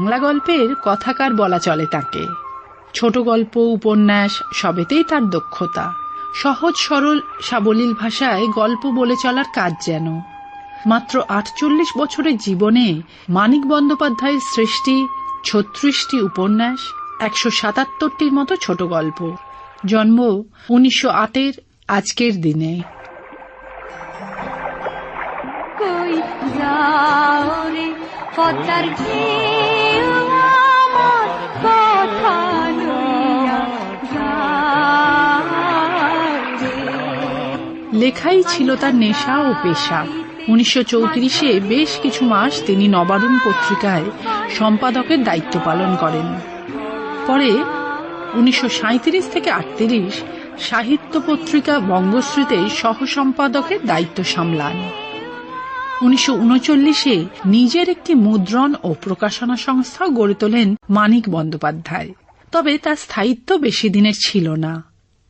বাংলা গল্পের কথাকার বলা চলে তাকে। ছোট গল্প, উপন্যাস, সবেতেই তার দক্ষতা। সহজ, সরল, সাবলীল ভাষায় গল্প বলে চলার কাজ যেন। মাত্র আটচল্লিশ বছরের জীবনে মানিক বন্দ্যোপাধ্যায়ের সৃষ্টি ছত্রিশটি উপন্যাস, একশো সাতাত্তরটির মতো ছোট গল্প। জন্ম উনিশশো আটের আজকের দিনে। কই যাও লেখাই ছিল তার নেশা ও পেশা। উনিশশো চৌত্রিশে বেশ কিছু মাস তিনি নবারুণ পত্রিকায় সম্পাদকের দায়িত্ব পালন করেন। পরে উনিশশো সাঁইত্রিশ থেকে আটত্রিশ সাহিত্য পত্রিকা বঙ্গশ্রীতে সহ সম্পাদকের দায়িত্ব সামলান। উনিশশো উনচল্লিশে নিজের একটি মুদ্রণ ও প্রকাশনা সংস্থা গড়ে তোলেন মানিক বন্দ্যোপাধ্যায়। তবে তার স্থায়িত্ব বেশি দিনের ছিল না।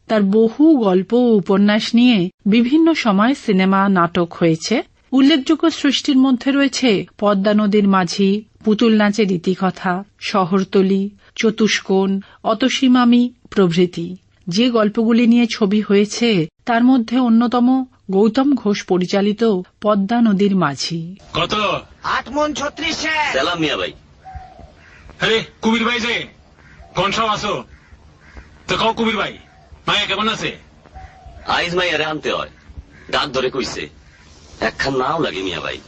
তার বহু গল্প ও উপন্যাস নিয়ে বিভিন্ন সময় সিনেমা, নাটক হয়েছে। উল্লেখযোগ্য সৃষ্টির মধ্যে রয়েছে পদ্মা নদীর মাঝি, পুতুল নাচের ইতিকথা, শহরতলি, চতুষ্কোণ, অতসীমামি প্রভৃতি। যে গল্পগুলি নিয়ে ছবি হয়েছে, তার মধ্যে অন্যতম গৌতম ঘোষ পরিচালিত পদ্মা নদীর মাঝি। কত? আট মন ছত্রিশ সালাম মিয়া ভাই। আরে কুবির ভাই যে কোন সব আসো তো কও কুবির ভাই মায়া কেমন আছে? আইজ মাই আরে আনতে হয়। ডাক ধরে কইছে একখান নাও লাগে মিয়া ভাই।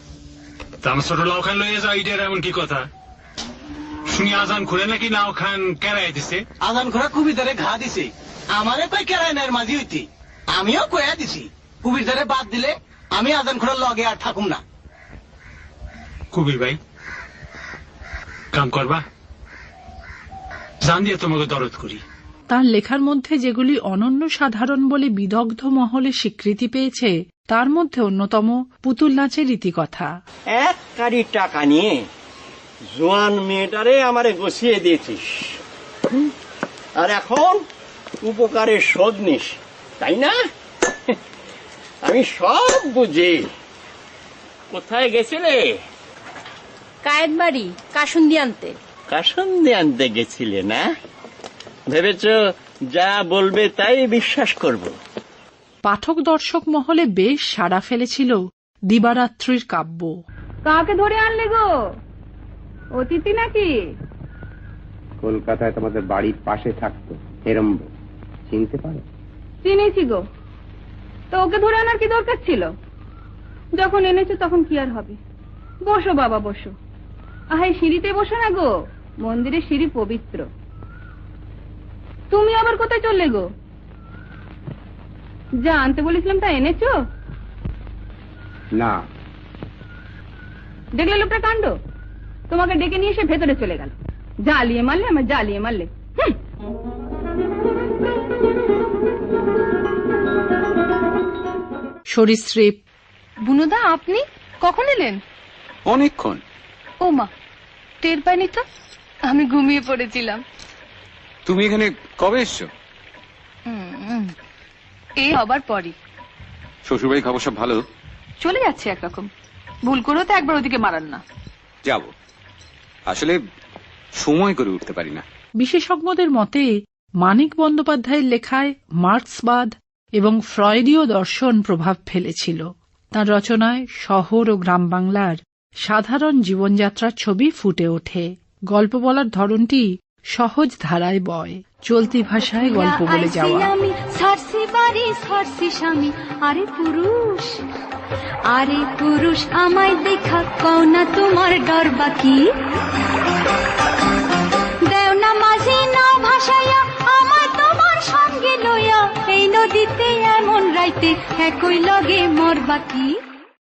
তা আমার ছোট লাউ খান লইয়া যাও ইটার এমন কি কথা? শুনি আজান খুলে নাকি নাও খান কেরাই দিছে? আদান ঘোড়া কুবির ধরে ঘা দিছে। আমারে কই কেরাই নাইর মাঝি হইতি? আমিও কয়া দিছি। কুবির ধরে বাদ দিলে আমি আদান ঘোড়ার লগে আর থাকুম না। কুবির ভাই কাম করবা? জান দিয়ে তোমাকে দরদ করি। তার লেখার মধ্যে যেগুলি অনন্য সাধারণ বলে বিদগ্ধ মহলে স্বীকৃতি পেয়েছে তার মধ্যে অন্যতম পুতুল নাচের রীতিকথা। এক কারি টাকা নিয়ে জোয়ান মেয়েটারে আমারে গছিয়ে দিয়েছিস। হুম? আর এখন উপকারের শোধ নিস তাই না? আমি সব বুঝি। কোথায় গেছিলে? কায়েত বাড়ি কাসুন্দি আনতে কাসন্দি আনতে গেছিলে না? ভেবেছ যা বলবে তাই বিশ্বাস করব। পাঠক দর্শক মহলে বেশ সাড়া ফেলেছিল দিবারাত্রির কাব্য। কাকে ধরে আনলে গো? অতিথি নাকি? কলকাতায় তোমাদের বাড়ির পাশে থাকতো হেরম্ব। চিনতে পারো? চিনেছি গো। তো ওকে ধরে আনার কি দরকার ছিল? যখন এনেছো তখন কি আর হবে? বসো বাবা বসো। আহে সিঁড়িতে বসো না গো। মন্দিরের সিঁড়ি পবিত্র। তুমি আবার কোথায় চললে গো? যা আনতে বলেছিলাম তা এনেছো? না। দেখলে লোকটা কাণ্ড? তোমাকে ডেকে নিয়ে এসে ভেতরে চলে গেল। জ্বালিয়ে মারলে আমার জ্বালিয়ে মারলে হুম। সরীসৃপ। বুনুদা আপনি কখন এলেন? অনেকক্ষণ। ও মা টের পাইনি তো? আমি ঘুমিয়ে পড়েছিলাম। তুমি এখানে কবে এসছো? হুম, এই হবার পরই। শ্বশুরবাড়ি খবর সব ভালো? চলে যাচ্ছে একরকম ভুল করেও তো একবার ওদিকে মারান না। যাব। আসলে সময় করে উঠতে পারি না। বিশেষজ্ঞদের মতে মানিক বন্দ্যোপাধ্যায়ের লেখায় মার্ক্সবাদ এবং ফ্রয়েডীয় দর্শন প্রভাব ফেলেছিল। তার রচনায় শহর ও গ্রাম বাংলার সাধারণ জীবনযাত্রার ছবি ফুটে ওঠে। গল্প বলার ধরনটি সহজ ধারায় বয়। চলতি ভাষায় গল্প বলে যাওয়া। আরে পুরুষ আরে পুরুষ আমায় দেখা কও না তোমার ডর বাকি গাইতে একই লগে মোর বাকি